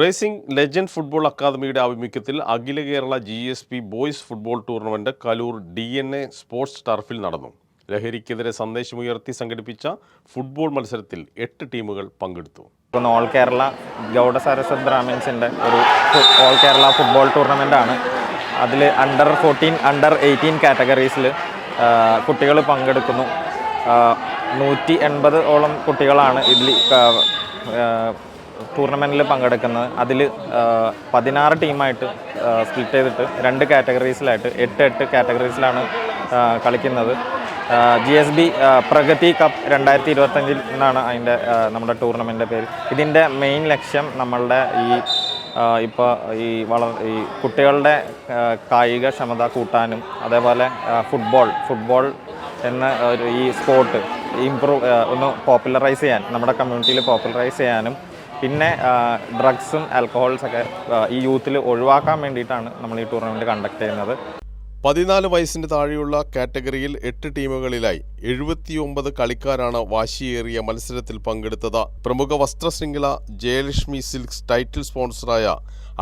Racing legend football അക്കാദമിയുടെ ആഭിമുഖ്യത്തിൽ അഖില Kerala G S P boys football tournament Kaloor D N A sports ടർഫിൽ നടന്നു. ലഹരിക്കെതിരെ സന്ദേശമുയർത്തി സംഘടിപ്പിച്ച ഫുട്ബോൾ മത്സരത്തിൽ എട്ട് ടീമുകൾ പങ്കെടുത്തു. ഓൾ കേരള ഗൗഡ സരസ്വത് ബ്രാഹ്മിൻസിന്റെ ഒരു ഓൾ കേരള ഫുട്ബോൾ ടൂർണമെന്റ് ആണ്. അതിൽ അണ്ടർ ഫോർട്ടീൻ അണ്ടർ എയ്റ്റീൻ കാറ്റഗറീസിൽ കുട്ടികൾ പങ്കെടുക്കുന്നു. നൂറ്റി എൺപത് ഓളം കുട്ടികളാണ് ഇതിൽ ടൂർണമെന്റിൽ പങ്കെടുക്കുന്നത്. അതിൽ പതിനാറ് ടീമായിട്ട് സ്പ്ലിറ്റ് ചെയ്തിട്ട് രണ്ട് കാറ്റഗറീസിലായിട്ട് എട്ട് എട്ട് കാറ്റഗറീസിലാണ് കളിക്കുന്നത്. G S B Pragati cup രണ്ടായിരത്തി ഇരുപത്തഞ്ചിൽ എന്നാണ് അതിന്റെ നമ്മുടെ ടൂർണമെന്റിന്റെ പേര്. ഇതിന്റെ മെയിൻ ലക്ഷ്യം നമ്മളുടെ ഈ ഇപ്പോൾ ഈ വളർ ഈ കുട്ടികളുടെ കായിക ക്ഷമത കൂട്ടാനും അതേപോലെ ഫുട്ബോൾ ഫുട്ബോൾ എന്ന ഒരു ഈ സ്പോർട്ട് ഇമ്പ്രൂവ് ഒന്ന് പോപ്പുലറൈസ് ചെയ്യാൻ നമ്മുടെ കമ്മ്യൂണിറ്റിയിൽ പോപ്പുലറൈസ് ചെയ്യാനും പിന്നെ ഡ്രഗ്സും ആൽക്കഹോൾസ് ഒക്കെ ഈ യൂത്തിൽ ഒഴിവാക്കാൻ വേണ്ടിയിട്ടാണ് നമ്മൾ ഈ ടൂർണമെന്റ് കണ്ടക്ട് ചെയ്യുന്നത്. പതിനാല് വയസ്സിന് താഴെയുള്ള കാറ്റഗറിയിൽ എട്ട് ടീമുകളിലായി എഴുപത്തിയൊമ്പത് കളിക്കാരാണ് വാശിയേറിയ മത്സരത്തിൽ പങ്കെടുത്തത്. പ്രമുഖ വസ്ത്രശൃംഖല ജയലക്ഷ്മി സിൽക്സ് ടൈറ്റിൽ സ്പോൺസറായ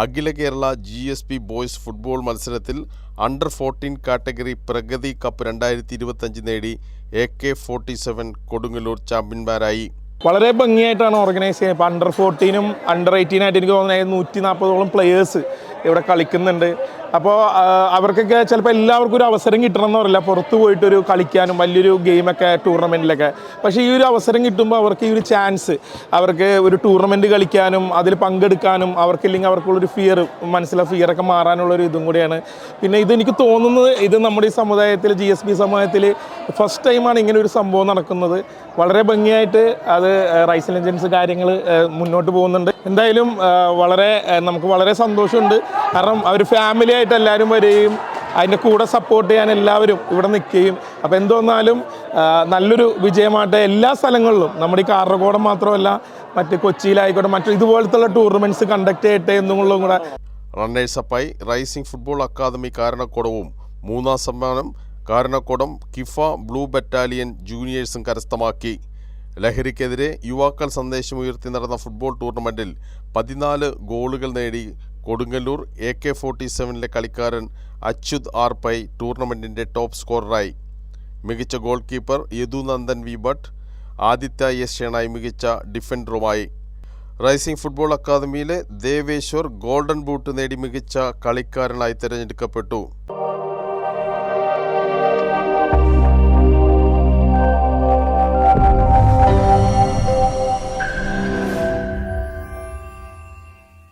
അഖില Kerala G S P boys football മത്സരത്തിൽ under fourteen category Pragati cup രണ്ടായിരത്തി ഇരുപത്തഞ്ച് നേടി A K forty seven Kodungallur ചാമ്പ്യന്മാരായി വളരെ ഭംഗിയായിട്ടാണ് ഓർഗനൈസ് ചെയ്യുന്നത്. ഇപ്പോൾ അണ്ടർ ഫോർട്ടീനും അണ്ടർ എയ്റ്റീനായിട്ട് എനിക്ക് തോന്നുന്നത് നൂറ്റി നാൽപ്പതോളം പ്ലെയേഴ്സ് ഇവിടെ കളിക്കുന്നുണ്ട്. അപ്പോൾ അവർക്കൊക്കെ ചിലപ്പോൾ എല്ലാവർക്കും ഒരു അവസരം കിട്ടണം എന്ന് പറയില്ല. പുറത്ത് പോയിട്ടൊരു കളിക്കാനും വലിയൊരു ഗെയിമൊക്കെ ടൂർണമെന്റിലൊക്കെ പക്ഷേ ഈ ഒരു അവസരം കിട്ടുമ്പോൾ അവർക്ക് ഈ ഒരു ചാൻസ് അവർക്ക് ഒരു ടൂർണമെന്റ് കളിക്കാനും അതിൽ പങ്കെടുക്കാനും അവർക്കില്ലെങ്കിൽ അവർക്കുള്ളൊരു ഫിയർ മനസ്സിലെ ഫിയറൊക്കെ മാറാനുള്ള ഒരു ഇതും കൂടിയാണ്. പിന്നെ ഇതെനിക്ക് തോന്നുന്നത് ഇത് നമ്മുടെ ഈ സമുദായത്തിൽ ജി എസ് ബി സമുദായത്തിൽ ഫസ്റ്റ് ടൈമാണ് ഇങ്ങനെ ഒരു സംഭവം നടക്കുന്നത്. വളരെ ഭംഗിയായിട്ട് അത് റൈസ് ലെജൻസ് കാര്യങ്ങൾ മുന്നോട്ട് പോകുന്നുണ്ട്. എന്തായാലും വളരെ നമുക്ക് വളരെ സന്തോഷമുണ്ട്. കാരണം അവർ ഫാമിലി ആയിട്ട് എല്ലാവരും വരികയും അതിന്റെ കൂടെ സപ്പോർട്ട് ചെയ്യാൻ എല്ലാവരും ഇവിടെ നിൽക്കുകയും. അപ്പോൾ എന്തോന്നാലും നല്ലൊരു വിജയമായിട്ട് എല്ലാ സ്ഥലങ്ങളിലും. നമ്മുടെ ഈ കാസർഗോഡ് മാത്രമല്ല മറ്റ് കൊച്ചിയിലായിക്കോട്ടെ മറ്റു ഇതുപോലത്തുള്ള ടൂർണമെന്റ്സ് കണ്ടക്ട് ചെയ്യട്ടെ എന്നുള്ളതും കൂടെ. റണ്ണേഴ്സപ്പായി റൈസിംഗ് ഫുട്ബോൾ അക്കാദമി കാരണക്കോടവും മൂന്നാം സമ്മാനം കാരണക്കോടം കിഫ ബ്ലൂ ബറ്റാലിയൻ ജൂനിയേഴ്സും കരസ്ഥമാക്കി. ലഹരിക്കെതിരെ യുവാക്കൾ സന്ദേശമുയർത്തി നടന്ന ഫുട്ബോൾ ടൂർണമെന്റിൽ പതിനാല് ഗോളുകൾ നേടി. കൊടുങ്ങല്ലൂർ എ കെ ഫോർട്ടി സെവനിലെ കളിക്കാരൻ അച്യുത് ആർ പൈ ടൂർണമെന്റിന്റെ ടോപ്പ് സ്കോററായി. മികച്ച goal keeper Yadunandan V Bhat Aditya S Shenoy മികച്ച ഡിഫൻഡറുമായി. റൈസിംഗ് ഫുട്ബോൾ അക്കാദമിയിലെ ദേവേശ്വർ ഗോൾഡൻ ബൂട്ട് നേടി മികച്ച കളിക്കാരനായി തിരഞ്ഞെടുക്കപ്പെട്ടു.